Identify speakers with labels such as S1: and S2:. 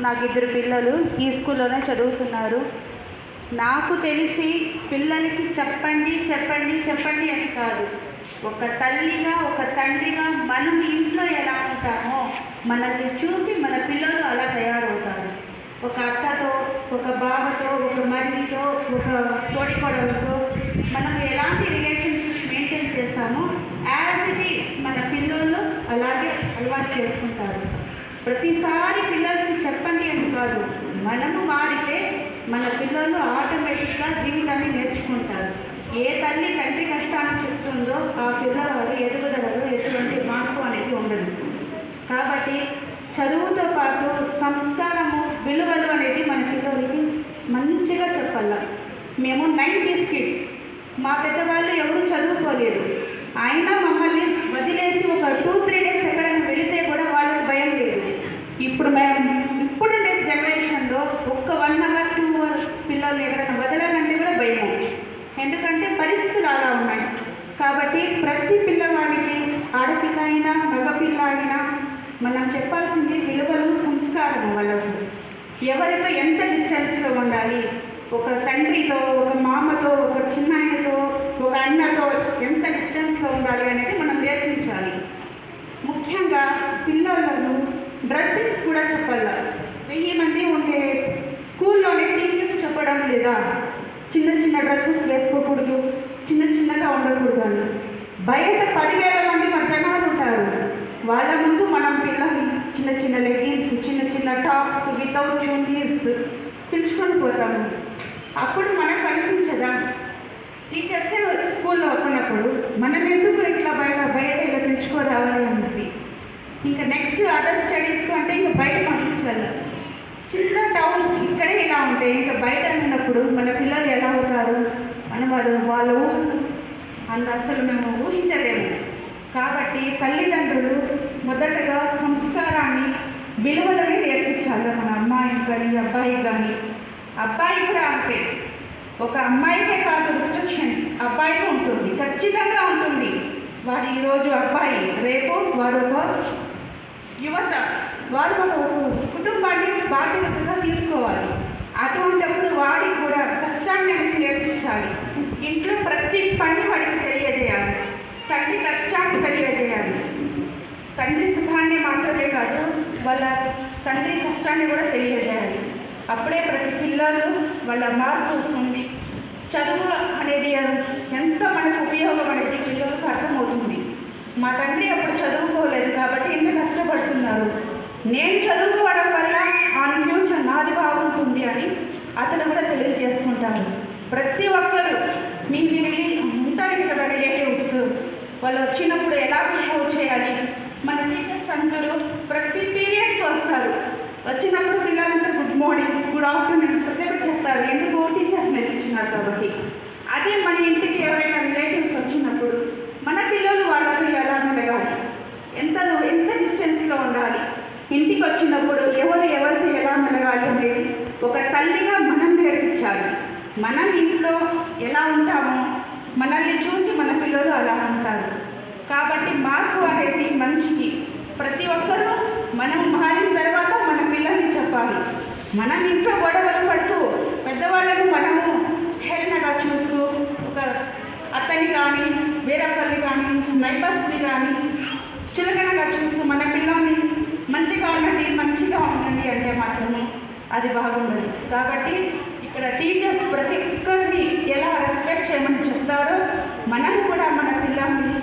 S1: నాకు ఇద్దరు పిల్లలు ఈ స్కూల్లోనే చదువుతున్నారు. నాకు తెలిసి పిల్లలకి చెప్పండి చెప్పండి చెప్పండి అని కాదు. ఒక తల్లిగా ఒక తండ్రిగా మనం ఇంట్లో ఎలా ఉంటామో మనల్ని చూసి మన పిల్లలు అలా తయారవుతారు. ఒక అత్తతో ఒక బావతో ఒక మరిదితో ఒక తోడికోడలతో మనం ఎలాంటి రిలేషన్షిప్ మెయింటైన్ చేస్తామో యాజ్ ఇట్ ఈస్ మన పిల్లలు అలాగే అలవాటు చేసుకుంటారు. ప్రతిసారి పిల్లలకి చెప్పండి అని కాదు మనము మారితే మన పిల్లలు ఆటోమేటిక్గా జీవితాన్ని నేర్చుకుంటారు. ఏ తల్లి తండ్రి కష్టాన్ని చెప్తుందో ఆ పిల్లవాడు ఎదుగుదలలో ఎటువంటి మార్పు అనేది ఉండదు. కాబట్టి చదువుతో పాటు సంస్కారము విలువలు అనేది మన పిల్లలకి మంచిగా చెప్పాల. మేము నైంటీస్ కిడ్స్. మా పెద్దవాళ్ళు ఎవరు చదువుకోలేదు. అయినా మమ్మల్ని వదిలేసి ఒక టూ త్రీ డేస్ ఎక్కడ వెళితే కూడా వాళ్ళకి భయం లేదు ఇప్పుడు మేము ఇప్పుడుండే జనరేషన్లో ఒక్క వన్ అవర్ టూ అవర్ పిల్లల్ని ఎవరైనా వదలాలంటే కూడా భయం ఎందుకంటే పరిస్థితులు అలా ఉన్నాయి. కాబట్టి ప్రతి పిల్లవాడికి ఆడపిల్ల అయినా మగపిల్ల అయినా మనం చెప్పాల్సింది విలువలు సంస్కారం వాళ్ళకు. ఎవరితో ఎంత డిస్టెన్స్లో ఉండాలి? ఒక తండ్రితో ఒక మామతో ఒక చిన్నాయనతో ఒక అన్నతో ఎంత డిస్టెన్స్లో ఉండాలి అనేది మనం నేర్పించాలి. ముఖ్యంగా పిల్లలను డ్రెస్సింగ్స్ కూడా చెప్పాల? వెయ్యి మంది ఉండే స్కూల్లోనే టీచర్స్ చెప్పడం లేదా? చిన్న చిన్న డ్రెస్సెస్ వేసుకోకూడదు చిన్న చిన్నగా ఉండకూడదు అని. బయట పదివేల మంది మన జనాలు ఉంటారు. వాళ్ళ ముందు మనం పిల్లల్ని చిన్న చిన్న లెగిన్స్ చిన్న చిన్న టాప్స్ వితౌట్ చున్నీస్ పిలుచుకొని పోతాము. అప్పుడు మనకు అనిపించదా? టీచర్సే స్కూల్లో ఉన్నప్పుడు మనం ఎందుకు ఇట్లా బయట బయట ఇలా పిలుచుకోరావాలి అనేసి? ఇంకా నెక్స్ట్ అదర్ స్టడీస్కి అంటే ఇంకా బయట పంపించాలి. చిన్న టౌన్ ఇక్కడే ఇలా ఉంటాయి ఇంకా బయట అన్నప్పుడు మన పిల్లలు ఎలా అవుతారు? అని వాళ్ళు వాళ్ళ ఊహలు అన్న అసలు మేము ఊహించలేము. కాబట్టి తల్లిదండ్రులు మొదటగా సంస్కారాన్ని విలువలని నేర్పించాలి. మన అమ్మాయికి కానీ అబ్బాయికి కానీ అబ్బాయి కూడా అంతే. ఒక అమ్మాయికే కాదు రిస్ట్రిక్షన్స్ అబ్బాయికి ఉంటుంది. ఖచ్చితంగా ఉంటుంది. వాడు ఈరోజు అబ్బాయి రేపు వాడు ఒక యువత వాడు ఒక కుటుంబాన్ని బాధ్యతగా తీసుకోవాలి. అటువంటప్పుడు వాడికి కూడా కష్టాన్ని అనేది నేర్పించాలి. ఇంట్లో ప్రతి పని వాడికి తెలియజేయాలి. తండ్రి కష్టాన్ని తెలియజేయాలి. తండ్రి సుఖాన్ని మాత్రమే కాదు వాళ్ళ తండ్రి కష్టాన్ని కూడా తెలియజేయాలి. అప్పుడే ప్రతి పిల్లలు వాళ్ళ మార్పు వస్తుంది. చదువు అనేది ఎంత మనకు ఉపయోగం అనేది పిల్లలకు అర్థమవుతుంది మా తండ్రి అప్పుడు చదువుకోలేదు కాబట్టి ఇంత కష్టపడుతున్నారు. నేను చదువుకోవడం వల్ల ఆన్ ఫ్యూచర్ నాది బాగుంటుంది అని అతను కూడా తెలియజేసుకుంటాను ప్రతి ఒక్కరు మీ మీ రిలీ ఉంటారు కదా రిలేటివ్స్. వాళ్ళు వచ్చినప్పుడు ఎలా బిహేవ్ చేయాలి? మన టీచర్స్ అందరూ ప్రతి పీరియడ్కి వస్తారు. వచ్చినప్పుడు పిల్లలంతా గుడ్ మార్నింగ్ గుడ్ ఆఫ్టర్నూన్ ప్రతి ఒక్కరు చెప్తారు. ఎందుకు టీచర్స్ నేర్పించినారు కాబట్టి. అదే మన ఇంటికి ఎవరైనా రిలేటివ్స్ వచ్చినప్పుడు మన పిల్లలు వాళ్ళతో ఎలా మెలగాలి ఎంత ఎంత డిస్టెన్స్లో ఉండాలి ఇంటికి వచ్చినప్పుడు ఎవరు ఎవరితో ఎలా మెలగాలి అనేది ఒక తల్లిగా మనం నేర్పించాలి మనం ఇంట్లో ఎలా ఉంటామో మనల్ని చూసి మన పిల్లలు అలా ఉంటారు. కాబట్టి మార్పు అనేది మంచిది. ప్రతి ఒక్కరూ మనం మారిన తర్వాత మన పిల్లల్ని చెప్పాలి. మనం ఇంట్లో గొడవలు పడుతూ పెద్దవాళ్ళను మనము హేళనగా చూస్తూ ఒక అతని కానీ వేరొకరిని కానీ అది బాగుండదు. కాబట్టి ఇక్కడ టీచర్స్ ప్రతి ఒక్కరిని ఎలా రెస్పెక్ట్ చేయమని చెప్తారో మనం కూడా మన పిల్లల్ని